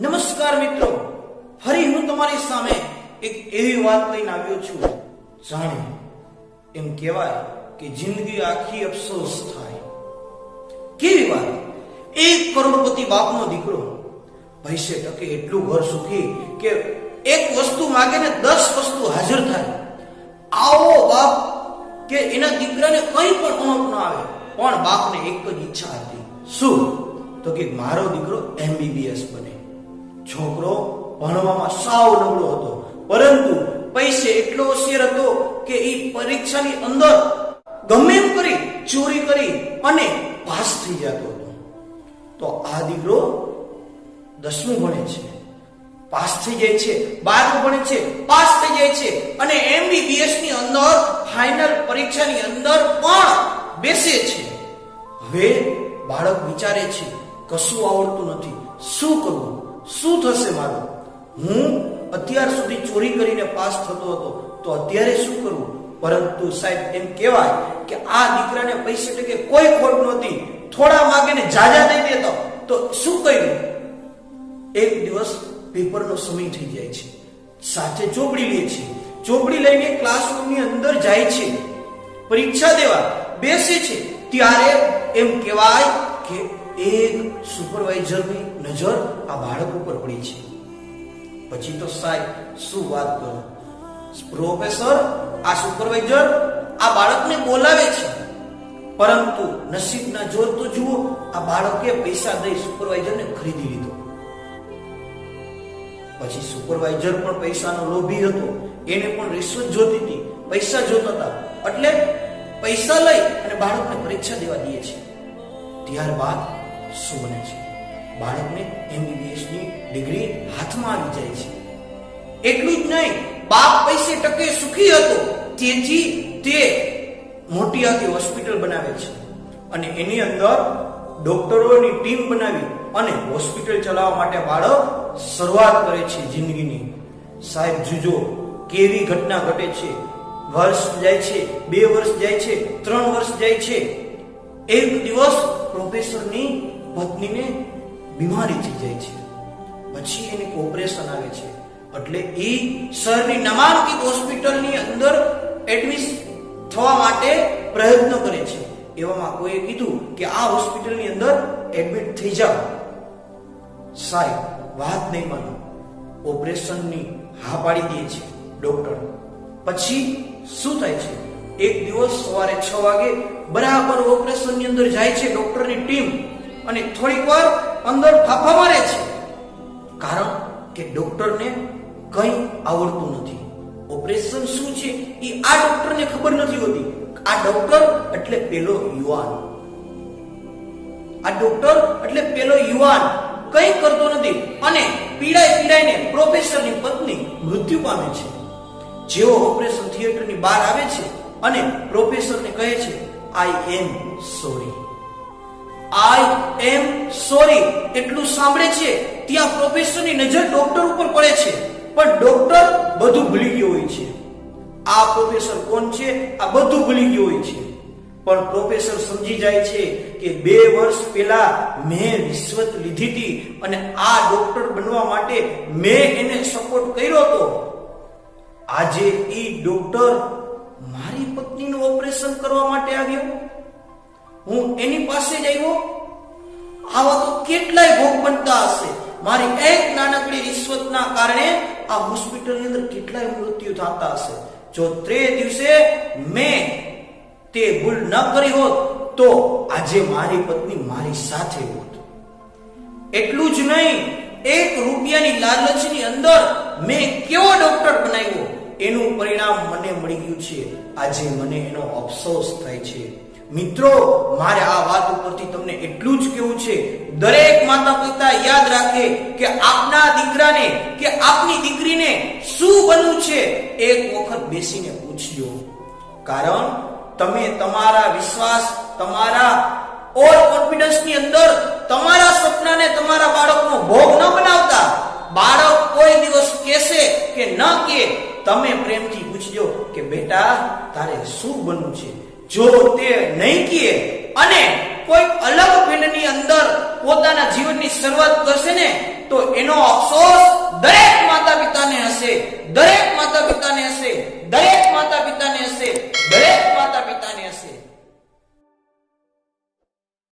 નમસ્કાર મિત્રો. ફરી હું તમારી સામે એક એવી વાત લઈને આવ્યો છું. જાણે એમ કહેવાય કે જિંદગી આખી અફસોસ થાય. કેવી વાત? એક કરોડપતિ બાપનો દીકરો. પૈસે ટકે એટલું ઘર સુખી કે એક વસ્તુ માગે ને દસ વસ્તુ હાજર થાય. આવો બાપ કે એના દીકરાને કંઈ પણ ઉણપ ન આવે, પણ બાપને એક જ ઈચ્છા હતી. શું? તો કે મારો દીકરો એમબીબીએસ બને. છોકરો ભણવામાં સાવ નબળો હતો. પરંતુ પૈસે એટલો હોશિયાર હતો કે એ પરીક્ષાની અંદર ગમે એમ કરી ચોરી કરી અને પાસ થઈ જતો હતો. તો આ દીકરો દસમું ભણે છે. પાસ થઈ જાય છે, બારમું ભણે છે, પાસ થઈ જાય છે અને એમબીબીએસની અંદર ફાઇનલ પરીક્ષાની અંદર પણ બેસે છે. હવે બાળક વિચારે છે, કશું આવડતું નથી. શું કરવું? શું થશે મારું? હું અત્યાર સુધી ચોરી કરીને પાસ થતો હતો, તો અત્યારે શું કરવું પરંતુ સાહેબ, એમ કહેવાય કે આ દીકરાને પૈસા ટકે કોઈ ખોટ નહોતી. થોડા માગે ને જાજા દઈ દેતો. તો શું કર્યું? એક દિવસ પેપરનો સમય થઈ જાય છે. સાથે ચોપડી લે છે. ચોપડી લઈને ક્લાસરૂમની અંદર જાય છે. પરીક્ષા દેવા બેસે છે. ત્યારે એમ કહેવાય કે એક સુપરવાઇઝરની નજર આ બાળક ઉપર પડી છે. પછી તો સાહેબ, શું વાત કરો? પ્રોફેસર, આ સુપરવાઇઝર આ બાળકને બોલાવે છે. પરંતુ નસીબના જોર તો જુઓ, આ બાળકે પૈસા દઈ સુપરવાઇઝરને ખરીદી લીધો. પછી સુપરવાઇઝર પણ પૈસાનો લોભી હતો. એને પણ રિશ્વત જોતી હતી. પૈસા જોતા હતા. એટલે પૈસા લઈ અને બાળકને પરીક્ષા દેવા દે છે. ત્યારબાદ શું બને છે. બાળકને એમબીબીએસની ડિગ્રી હાથમાં આવી જાય છે. એટલું જ નહીં, બાપ પૈસે ટકે સુખી હતો, તેથી તે મોટી આખી હોસ્પિટલ બનાવે છે. અને એની અંદર ડોક્ટરોની ટીમ બનાવી અને હોસ્પિટલ ચલાવવા માટે બાળક શરૂઆત કરે છે જિંદગીની. સાહેબ, જુજો, કેવી ઘટના ઘટે છે. વર્ષ જાય છે, બે વર્ષ જાય છે, ત્રણ વર્ષ જાય છે. એક દિવસ પ્રોફેસરની પત્નીને બીમારી થઈ જાય છે. પછી એને ઓપરેશન આવે છે. એટલે એ સરની નામાંકિત હોસ્પિટલની અંદર એડમિટ થવા માટે પ્રયત્ન કરે છે. એવામાં કોઈએ કીધું કે આ હોસ્પિટલની અંદર એડમિટ થઈ જાઓ. સાહેબ, વાત નહીં માનો. ઓપરેશનની હા પાડી દે છે ડોક્ટર. પછી શું થાય છે? એક દિવસ સવારે છ વાગે બરાબર ઓપરેશનની અંદર જાય છે ડોક્ટરની ટીમ. અને થોડીક અંદર ફાફા મારે છે. કારણ કે ડોક્ટરને કંઈ આવડતું નથી. ઓપરેશન શું છે એ આ ડોક્ટરને ખબર નથી હોતી. આ ડોક્ટર એટલે પેલો યુવાન. આ ડોક્ટર એટલે પેલો યુવાન. કંઈ કરતો નથી અને પીડાઈ પીડાઈને પ્રોફેસરની પત્ની મૃત્યુ પામે છે. જેઓ ઓપરેશન થિયેટરની બહાર આવે છે અને પ્રોફેસરને કહે છે આઈ am sorry I am sorry એટલું સાંભળે છે. ત્યાં પ્રોફેસરની નજર ડોક્ટર ઉપર પડે છે. પણ ડોક્ટર બધું ભૂલી ગયો હોય છે. આ પ્રોફેસર કોણ છે? આ બધું ભૂલી ગયો હોય છે. પણ પ્રોફેસર સમજી જાય છે કે બે વર્ષ પહેલા મેં રિશ્વત લીધી હતી અને આ ડોક્ટર બનવા માટે મેં એને સપોર્ટ કર્યો હતો. આજે એ ડોક્ટર મારી પત્નીનું ઓપરેશન કરવા માટે આવ્યો. હું એની પાસે જ આવ્યો? આવા તો કેટલાય ભોગ બનતા હશે. મારી એક નાનકડી રિશ્વતના કારણે આ હોસ્પિટલની અંદર કેટલાય મૃત્યુ થતા હશે. જો તે દિવસે મેં તે ભૂલ ન કરી હોત, તો આજે મારી પત્ની મારી સાથે હોત. એટલું જ નહીં, એક રૂપિયાની લાલચની અંદર મેં કેવો ડોક્ટર બનાવ્યો? એનું પરિણામ મને મળી ગયું છે. આજે મને એનો અફસોસ થાય છે. મિત્રો, મારે આ વાત ઉપરથી તમને એટલું જ કહેવું છે. દરેક માતા પિતા યાદ રાખે કે આપના દીકરાને, કે આપની દીકરીને શું બનવું છે? એક વખત બેસીને પૂછજો. કારણ તમે તમારા વિશ્વાસ, તમારા ઓલ કોન્ફિડન્સની અંદર તમારા સપનાને તમારા બાળકનો ભોગ ન બનાવતા. બાળક કોઈ દિવસ કહેશે કે ન કે તમે પ્રેમથી પૂછજો કે, બેટા, તારે શું બનવું છે? જો તે નહીં કહે અને કોઈ અલગ ફિલ્ડની અંદર પોતાના જીવનની શરૂઆત કરશે ને, તો એનો અફસોસ દરેક માતા પિતાને હશે, દરેક માતા પિતાને હશે.